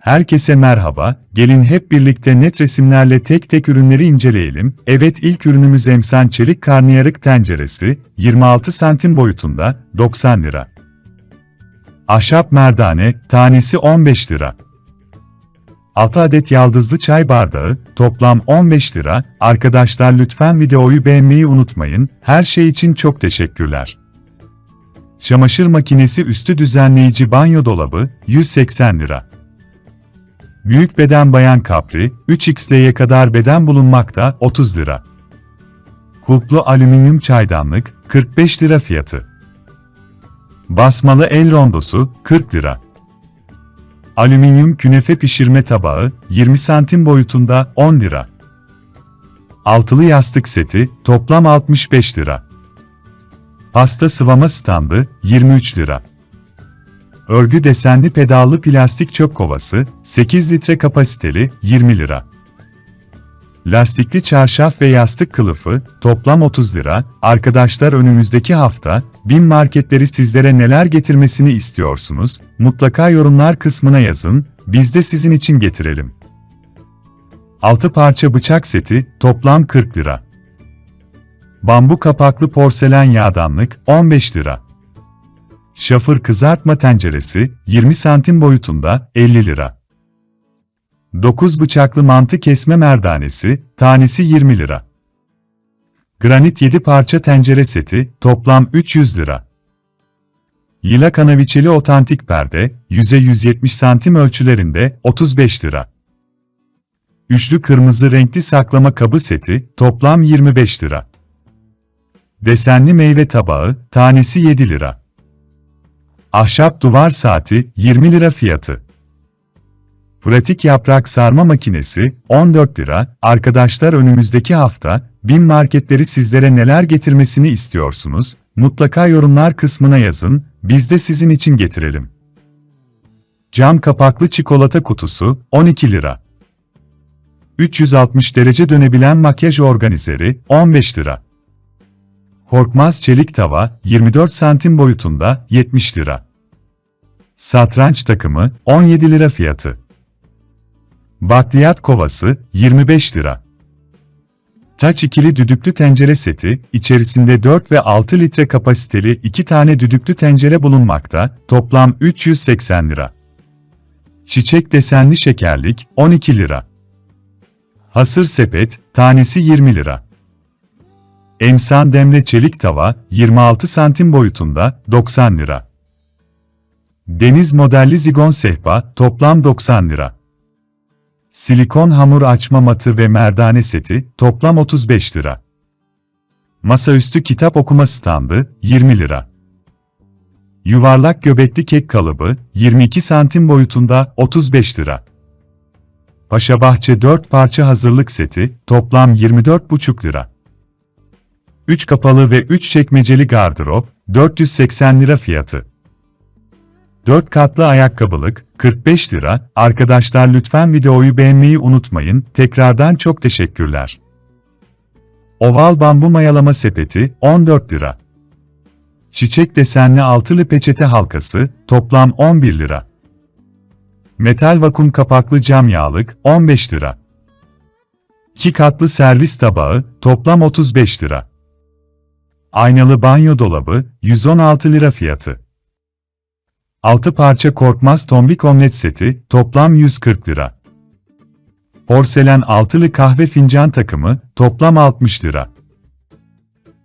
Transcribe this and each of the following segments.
Herkese merhaba, gelin hep birlikte net resimlerle tek tek ürünleri inceleyelim. Evet ilk ürünümüz emsan çelik karnıyarık tenceresi, 26 santim boyutunda, 90 lira. Ahşap merdane, tanesi 15 lira. 6 adet yaldızlı çay bardağı, toplam 15 lira. Arkadaşlar lütfen videoyu beğenmeyi unutmayın. Her şey için çok teşekkürler. Çamaşır makinesi üstü düzenleyici banyo dolabı, 180 lira. Büyük beden bayan kapri, 3x'leye kadar beden bulunmakta, 30 lira. Kulplu alüminyum çaydanlık, 45 lira fiyatı. Basmalı el rondosu, 40 lira. Alüminyum künefe pişirme tabağı, 20 santim boyutunda, 10 lira. Altılı yastık seti, toplam 65 lira. Pasta sıvama standı, 23 lira. Örgü desenli pedallı plastik çöp kovası, 8 litre kapasiteli, 20 lira. Lastikli çarşaf ve yastık kılıfı, toplam 30 lira. Arkadaşlar önümüzdeki hafta, BİM marketleri sizlere neler getirmesini istiyorsunuz? Mutlaka yorumlar kısmına yazın, biz de sizin için getirelim. 6 parça bıçak seti, toplam 40 lira. Bambu kapaklı porselen yağdanlık, 15 lira. Şafır kızartma tenceresi, 20 santim boyutunda, 50 lira. 9 bıçaklı mantı kesme merdanesi, tanesi 20 lira. Granit 7 parça tencere seti, toplam 300 lira. Yila kanaviçeli otantik perde, yüze 170 santim ölçülerinde, 35 lira. Üçlü kırmızı renkli saklama kabı seti, toplam 25 lira. Desenli meyve tabağı, tanesi 7 lira. Ahşap duvar saati, 20 lira fiyatı. Pratik yaprak sarma makinesi, 14 lira. Arkadaşlar önümüzdeki hafta, BİM marketleri sizlere neler getirmesini istiyorsunuz? Mutlaka yorumlar kısmına yazın, biz de sizin için getirelim. Cam kapaklı çikolata kutusu, 12 lira. 360 derece dönebilen makyaj organizeri, 15 lira. Korkmaz çelik tava, 24 santim boyutunda, 70 lira. Satranç takımı, 17 lira fiyatı. Bakliyat kovası, 25 lira. Taç ikili düdüklü tencere seti, içerisinde 4 ve 6 litre kapasiteli 2 tane düdüklü tencere bulunmakta, toplam 380 lira. Çiçek desenli şekerlik, 12 lira. Hasır sepet, tanesi 20 lira. Emsan demle çelik tava, 26 santim boyutunda, 90 lira. Deniz modelli zigon sehpa, toplam 90 lira. Silikon hamur açma matı ve merdane seti, toplam 35 lira. Masaüstü kitap okuma standı, 20 lira. Yuvarlak göbekli kek kalıbı, 22 santim boyutunda, 35 lira. Paşabahçe 4 parça hazırlık seti, toplam 24,5 lira. 3 kapalı ve 3 çekmeceli gardırop, 480 lira fiyatı. 4 katlı ayakkabılık, 45 lira. Arkadaşlar lütfen videoyu beğenmeyi unutmayın. Tekrardan çok teşekkürler. Oval bambu mayalama sepeti, 14 lira. Çiçek desenli altılı peçete halkası, toplam 11 lira. Metal vakum kapaklı cam yağlık, 15 lira. 2 katlı servis tabağı, toplam 35 lira. Aynalı banyo dolabı, 116 lira fiyatı. 6 parça korkmaz tombik omlet seti, toplam 140 lira. Porselen altılı kahve fincan takımı, toplam 60 lira.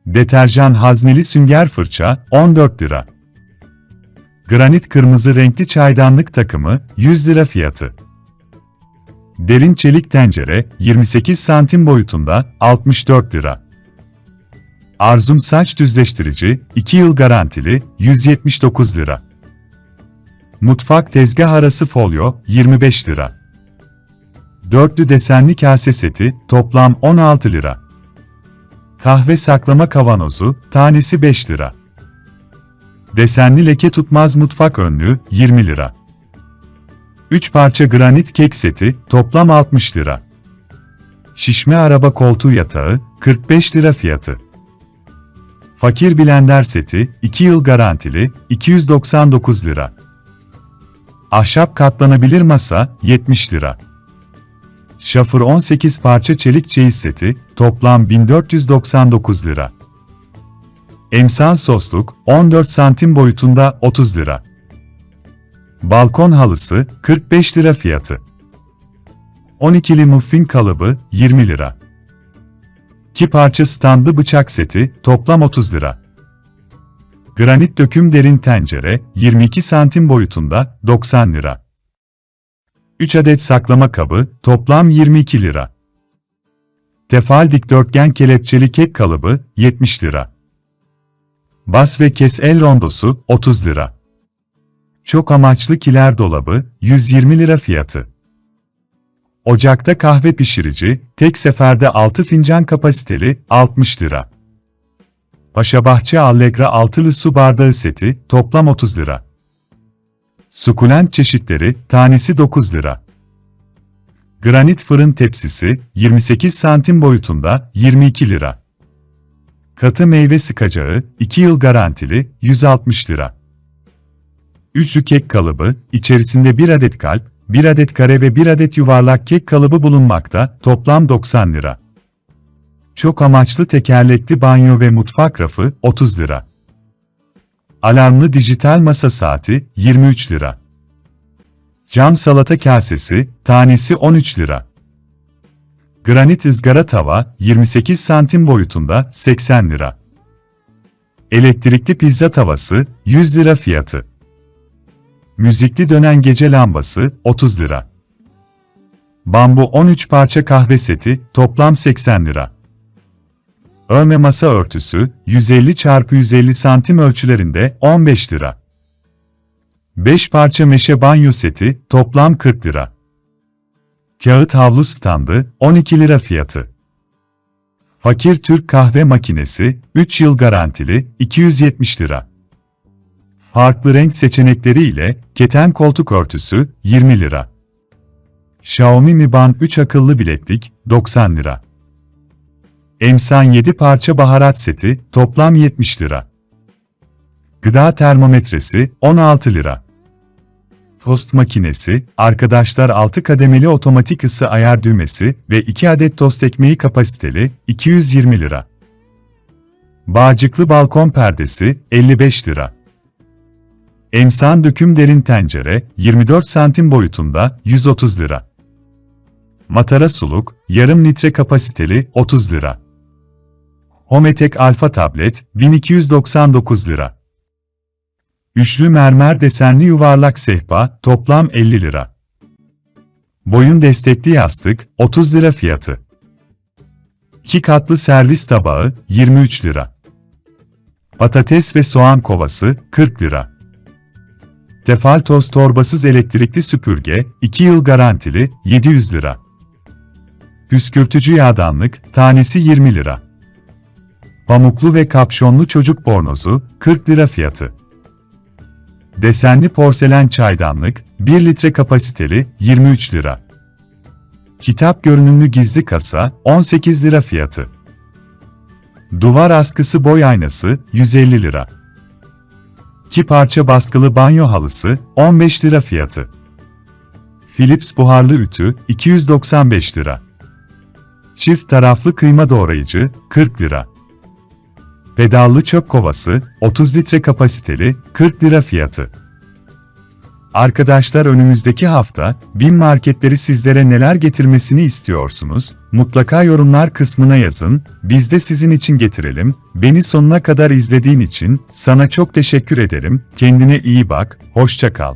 Deterjan hazneli sünger fırça, 14 lira. Granit kırmızı renkli çaydanlık takımı, 100 lira fiyatı. Derin çelik tencere, 28 santim boyutunda, 64 lira. Arzum saç düzleştirici, 2 yıl garantili, 179 lira. Mutfak tezgah arası folyo, 25 lira. Dörtlü desenli kase seti, toplam 16 lira. Kahve saklama kavanozu, tanesi 5 lira. Desenli leke tutmaz mutfak önlüğü, 20 lira. 3 parça granit kek seti, toplam 60 lira. Şişme araba koltuğu yatağı, 45 lira fiyatı. Fakir blender seti, 2 yıl garantili, 299 lira. Ahşap katlanabilir masa 70 lira. Şafır 18 parça çelik çeyiz seti toplam 1499 lira. Emsan sosluk 14 santim boyutunda 30 lira. Balkon halısı 45 lira fiyatı. 12'li muffin kalıbı 20 lira. 2 parça standlı bıçak seti toplam 30 lira. Granit döküm derin tencere 22 santim boyutunda 90 lira. 3 adet saklama kabı toplam 22 lira. Tefal dikdörtgen kelepçeli kek kalıbı 70 lira. Bas ve kes el rondosu 30 lira. Çok amaçlı kiler dolabı 120 lira fiyatı. Ocakta kahve pişirici, tek seferde 6 fincan kapasiteli 60 lira. Paşabahçe Allegra altılı su bardağı seti toplam 30 lira. Sukulent çeşitleri tanesi 9 lira. Granit fırın tepsisi 28 santim boyutunda 22 lira. Katı meyve sıkacağı 2 yıl garantili 160 lira. Üçlü kek kalıbı içerisinde 1 adet kalp, 1 adet kare ve 1 adet yuvarlak kek kalıbı bulunmakta, toplam 90 lira. Çok amaçlı tekerlekli banyo ve mutfak rafı 30 lira. Alarmlı dijital masa saati 23 lira. Cam salata kasesi tanesi 13 lira. Granit ızgara tava 28 santim boyutunda 80 lira. Elektrikli pizza tavası 100 lira fiyatı. Müzikli dönen gece lambası 30 lira. Bambu 13 parça kahve seti toplam 80 lira. Örme masa örtüsü 150 x 150 santim ölçülerinde 15 lira. 5 parça meşe banyo seti toplam 40 lira. Kağıt havlu standı 12 lira fiyatı. Fakir Türk kahve makinesi 3 yıl garantili 270 lira. Farklı renk seçenekleri ile keten koltuk örtüsü 20 lira. Xiaomi Mi Band 3 akıllı bileklik 90 lira. Emsan 7 parça baharat seti toplam 70 lira. Gıda termometresi 16 lira. Tost makinesi, arkadaşlar 6 kademeli otomatik ısı ayar düğmesi ve 2 adet tost ekmeği kapasiteli 220 lira. Bağcıklı balkon perdesi 55 lira. Emsan döküm derin tencere 24 santim boyutunda 130 lira. Matara suluk yarım litre kapasiteli 30 lira. Hometek Alfa tablet 1299 lira. Üçlü mermer desenli yuvarlak sehpa toplam 50 lira. Boyun destekli yastık 30 lira fiyatı. 2 katlı servis tabağı 23 lira. Patates ve soğan kovası 40 lira. Tefal toz torbasız elektrikli süpürge 2 yıl garantili 700 lira. Püskürtücü yağdanlık tanesi 20 lira. Pamuklu ve kapşonlu çocuk bornozu 40 lira fiyatı. Desenli porselen çaydanlık 1 litre kapasiteli 23 lira. Kitap görünümlü gizli kasa 18 lira fiyatı. Duvar askısı boy aynası 150 lira. 2 parça baskılı banyo halısı 15 lira fiyatı. Philips buharlı ütü 295 lira. Çift taraflı kıyma doğrayıcı 40 lira. Pedallı çöp kovası 30 litre kapasiteli 40 lira fiyatı. Arkadaşlar önümüzdeki hafta BİM marketleri sizlere neler getirmesini istiyorsunuz? Mutlaka yorumlar kısmına yazın. Biz de sizin için getirelim. Beni sonuna kadar izlediğin için sana çok teşekkür ederim. Kendine iyi bak. Hoşça kal.